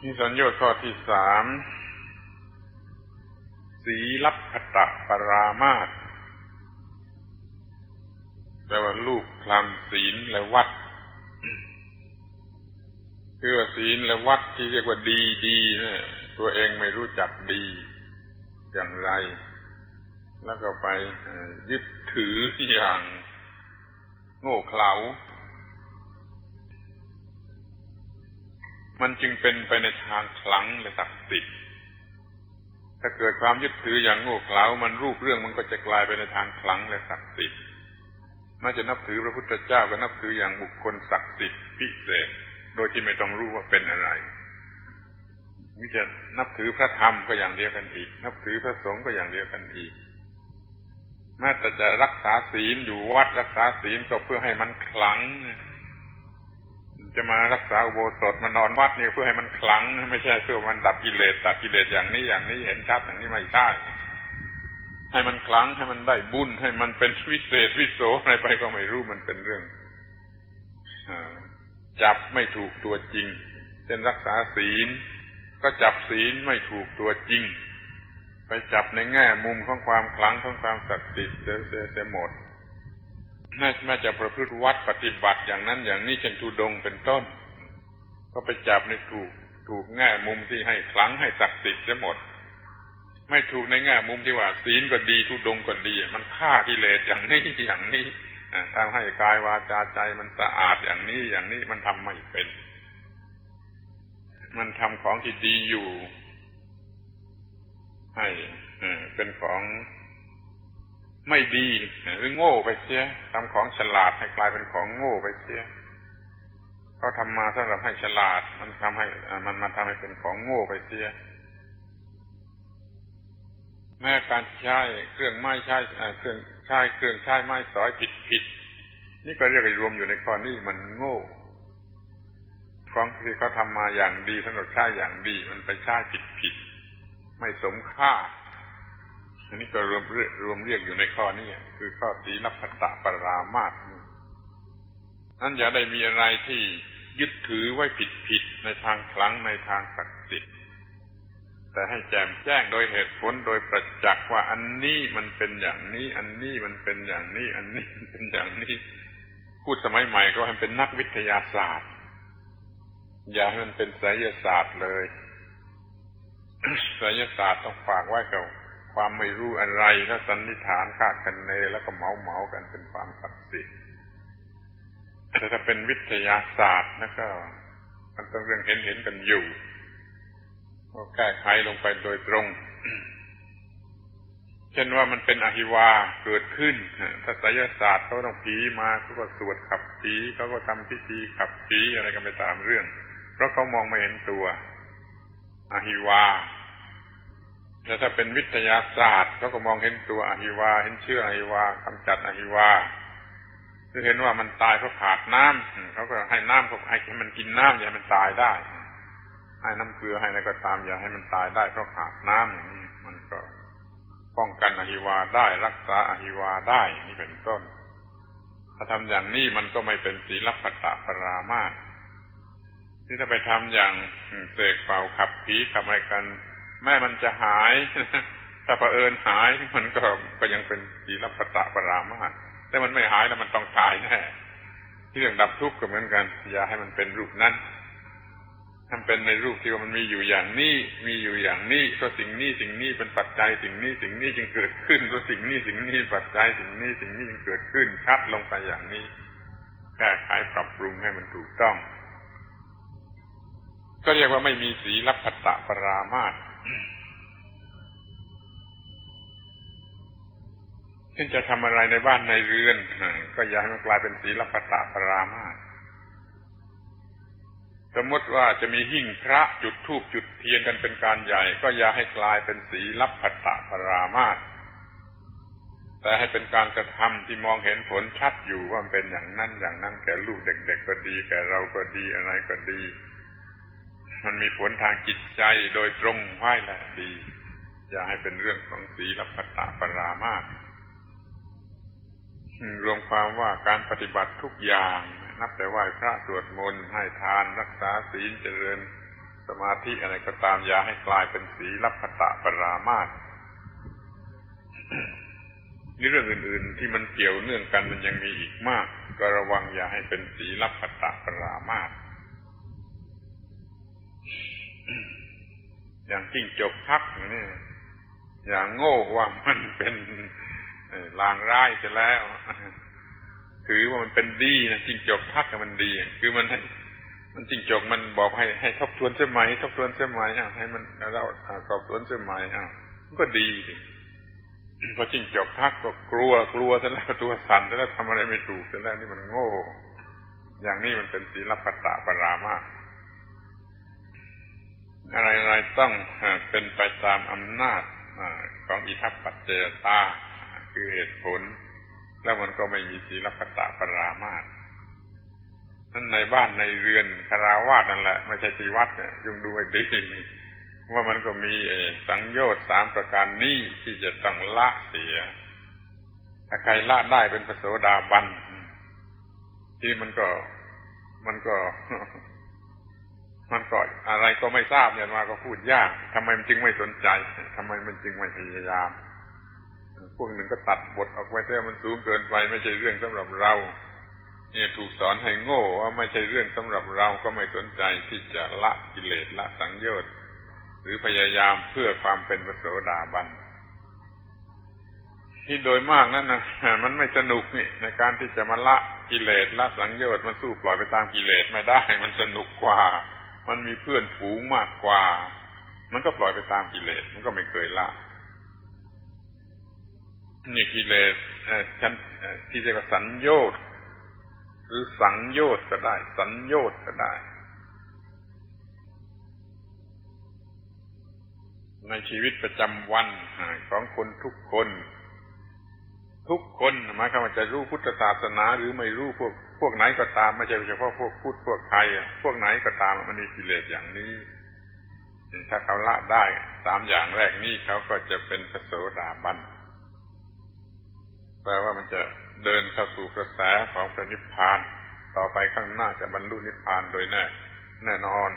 ที่สัญญาข้อที่สามสีลับขตะปรามาตแปลว่าลูกคลำศีลและวัดคือว่าศีลและวัดที่เรียกว่าดีดีเนี่ยตัวเองไม่รู้จักดีอย่างไร แล้วก็ไปยึดถืออย่างโง่เขลา มันจึงเป็นไปในทางคลังและศักดิ์สิทธิ์ถ้าเกิดความยึดถืออย่างโง่เขลา มันรูปเรื่องมันก็จะกลายไปในทางคลังและศักดิ์สิทธิ์น่าจะนับถือพระพุทธเจ้าก็นับถืออย่างบุคคลศักดิ์สิทธิ์พิเศษ โดยที่ไม่ต้องรู้ว่าเป็นอะไรนี่จะนับถือพระธรรมก็อย่างเดียวกันอีก นับถือพระสงฆ์ก็อย่างเดียวกันอีกแม้แต่จะรักษาศีลอยู่วัดรักษาศีลก็เพื่อให้มันคลัง จะมารักษาอุโบสถมานอนวัดนี่เพื่อให้มันคลังไม่ใช่เพื่อมันดับกิเลสตัดกิเลสอย่างนี้อย่างนี้เห็นชัดอย่างนี้ไม่ใช่ให้มันคลังให้มันได้บุญให้มันเป็นวิเศษวิโสอะไรไปก็ไม่รู้มันเป็นเรื่องจับไม่ถูกตัวจริงเช่นรักษาศีล ก็จับศีลไม่ถูกตัวจริง ไปจับในแง่มุมของความคลังของความศักดิ์สิทธิ์เสียหมด แม้จะประพฤติวัดปฏิบัติอย่างนั้นอย่างนี้เช่นทุดงเป็นต้น ก็ไปจับในถูกถูกแง่มุมที่ให้คลังให้ศักดิ์สิทธิ์เสียหมด ไม่ถูกในแง่มุมที่ว่าศีลก็ดีทุดงก็ดี มันฆ่ากิเลสอย่างนี้อย่างนี้ทำให้กายวาจาใจมันสะอาดอย่างนี้อย่างนี้มันทำไม่เป็น มันทำของที่ดีอยู่ ให้เป็นของ ไม่ดีหรือโง่ไปเสียทำของฉลาดให้กลายเป็นของโง่ไปเสียเขาทำมาสำหรับให้ฉลาด มันทำให้มันมาทำให้เป็นของโง่ไปเสีย แม้การใช้เครื่องไม้ใช้เครื่องใช้เครื่องใช้ไม้สอยผิดผิดนี่ก็เรียกรวมอยู่ในข้อนี้มันโง่ของที่เขาทำมาอย่างดีสำหรับใช้อย่างดี มันไปใช้ผิดผิดไม่สมค่า อันนี้ก็รวมรวมเรียกอยู่ในข้อนี้คือข้อสีนัพัตตปรามาสนั้นอย่าได้มีอะไรที่ยึดถือไว้ผิดผิดในทางคลังในทางศักดิ์สิทธิ์แต่ให้แจมแจ้งโดยเหตุผลโดยประจักษ์ว่าอันนี้มันเป็นอย่างนี้ อันนี้มันเป็นอย่างนี้ อันนี้เป็นอย่างนี้ พูดสมัยใหม่ก็ให้เป็นนักวิทยาศาสตร์ อย่าให้มันเป็นไสยศาสตร์เลยไสยศาสตร์ต้องฝากไว้กับ ความไม่รู้อะไรถ้าสันนิษฐานคาดคะเนแล้วก็เมาเมากันเป็นความศักดิ์สิทธิ์แต่ถ้าเป็นวิทยาศาสตร์นะก็ มันต้องเรื่องเห็นเห็นกันอยู่ก็แก้ไขลงไปโดยตรง เช่นว่ามันเป็นอหิวาเกิดขึ้น ถ้าไสยศาสตร์เขาต้องผีมาเขาก็สวดขับผีเขาก็ทำพิธีขับผีอะไรกันไปตามเรื่อง เพราะเขามองไม่เห็นตัว อหิวา แต่ถ้าเป็นวิทยาศาสตร์เขาก็มองเห็นตัวอหิวา เห็นเชื้ออหิวากำจัดอหิวาคือเห็นว่ามันตายเพราะขาดน้ำเขาก็ให้น้ำเขาให้มันกินน้ำอย่ามันตายได้ ให้น้ำเกลือให้อะไรก็ตามอย่าให้มันตายได้เพราะขาดน้ำอย่างนี้มันก็ป้องกันอหิวาได้ รักษาอหิวาได้นี่เป็นต้น ถ้าทำอย่างนี้มันก็ไม่เป็นศีลปัตตปรามาสที่ถ้าไปทำอย่างเสกเป่าขับผีขับอะไรกัน แม้มันจะหาย ถ้าเผอิญหายมันก็ก็ยังเป็นศีลปตะปรามาสแต่มันไม่หายแล้วมันต้องตายแน่ที่เรื่องดับทุกข์ก็เหมือนกัน อย่าให้มันเป็นรูปนั้นทำเป็นในรูปที่ว่ามันมีอยู่อย่างนี้ มีอยู่อย่างนี้ก็สิ่งนี้สิ่งนี้เป็นปัจจัยสิ่งนี้สิ่งนี้จึงเกิดขึ้นก็สิ่งนี้สิ่งนี้ปัจจัยสิ่งนี้สิ่งนี้จึงเกิดขึ้นชัดลงไปอย่างนี้แก้ไขปรับปรุงให้มันถูกต้อง ก็เรียกว่าไม่มีสีลับปัตตะปรามาส ซึ่งจะทำอะไรในบ้านในเรือน ก็อย่าให้มันกลายเป็นศีลปตะปรามาสสมมติว่าจะมีหิ้งพระจุดธูปจุดเทียนกันเป็นการใหญ่ ก็อย่าให้กลายเป็นศีลปตะปรามาสแต่ให้เป็นการกระทำที่มองเห็นผลชัดอยู่ว่ามันเป็นอย่างนั้นอย่างนั้นแก่ลูกเด็ก ๆ ก็ดีแก่เราก็ดีอะไรก็ดี มันมีผลทางจิตใจโดยตรงไหวแหละดี อย่าให้เป็นเรื่องของศีลพัตตปรามาสรวมความว่าการปฏิบัติทุกอย่าง นับแต่ไหว้พระสวดมนต์ให้ทานรักษาศีลเจริญ สมาธิอะไรก็ตามอย่าให้กลายเป็นสีลับพตะปรามาสนี่เรื่องอื่น ๆ ที่มันเกี่ยวเนื่องกันมันยังมีอีกมาก ก็ระวังอย่าให้เป็นสีลับพตะปรามาส อย่างจิ้งจกพักนี่อย่างโง่ว่ามันเป็นลางร้ายจะแล้วถือว่ามันเป็นดีนะจิ้งจกพักมันดี คือมันให้มันจิ้งจกมันบอกให้ให้ทบทวนเสมัยทบทวนเสมัยอะให้มันเราสอบสวนเสมัยอะมันก็ดีดิพอจิ้งจกพักก็กลัวกลัวซะแล้วตัวสั่นซะแล้วทำอะไรไม่ถูกซะแล้วนี่มันโง่ อย่างนี้มันเป็นศีลปัตตะปรามา อะไรๆต้องเป็นไปตามอำนาจของอิทัปปัจเจตาคือเหตุผล แล้วมันก็ไม่มีศีลปัตตะปรามาสนั่นในบ้านในเรือนคาราวาสนั่นแหละ ไม่ใช่ที่วัดเนี่ยยุงดูให้ดีว่ามันก็มีสังโยชน์สามประการนี้ที่จะต้องละเสีย ถ้าใครละได้เป็นพระโสดาบันที่มันก็มันก็ มันก็อะไรก็ไม่ทราบเนี่ยมาก็พูดยากทำไมมันจึงไม่สนใจทำไมมันจึงไม่พยายาม พวกหนึ่งก็ตัดบทออกไปแต่มันสูงเกินไป ไม่ใช่เรื่องสำหรับเราเนี่ยถูกสอนให้โง่ว่าไม่ใช่เรื่องสำหรับเราก็ไม่สนใจที่จะละกิเลสละสังโยชน์หรือพยายามเพื่อความเป็นพระโสดาบันที่โดยมากนั้นนะมันไม่สนุกนี่ในการที่จะมาละกิเลสละสังโยชน์มันสู้ปล่อยไปตามกิเลสไม่ได้ มันสนุกกว่า มันมีเพื่อนฝูงมากกว่า มันก็ปล่อยไปตามกิเลส มันก็ไม่เคยละนี่กิเลสฉันที่เรียกว่าสัญโยชน์หรือสังโยชน์ก็ได้ สัญโยชน์ก็ได้ ในชีวิตประจำวันของคนทุกคน ทุกคนหมายความว่าจะรู้พุทธศาสนาหรือไม่รู้พวก พวกไหนก็ตามไม่ใช่เฉพาะพวกพูดพวกไทยพวกไหนก็ตามมันมีกิเลสอย่างนี้ ถ้าเขาละได้สามอย่างแรกนี้เขาก็จะเป็นพระโสดาบันแปลว่ามันจะเดินเข้าสู่กระแสของพระนิพพาน ต่อไปข้างหน้าจะบรรลุนิพพานโดยแน่แน่นอน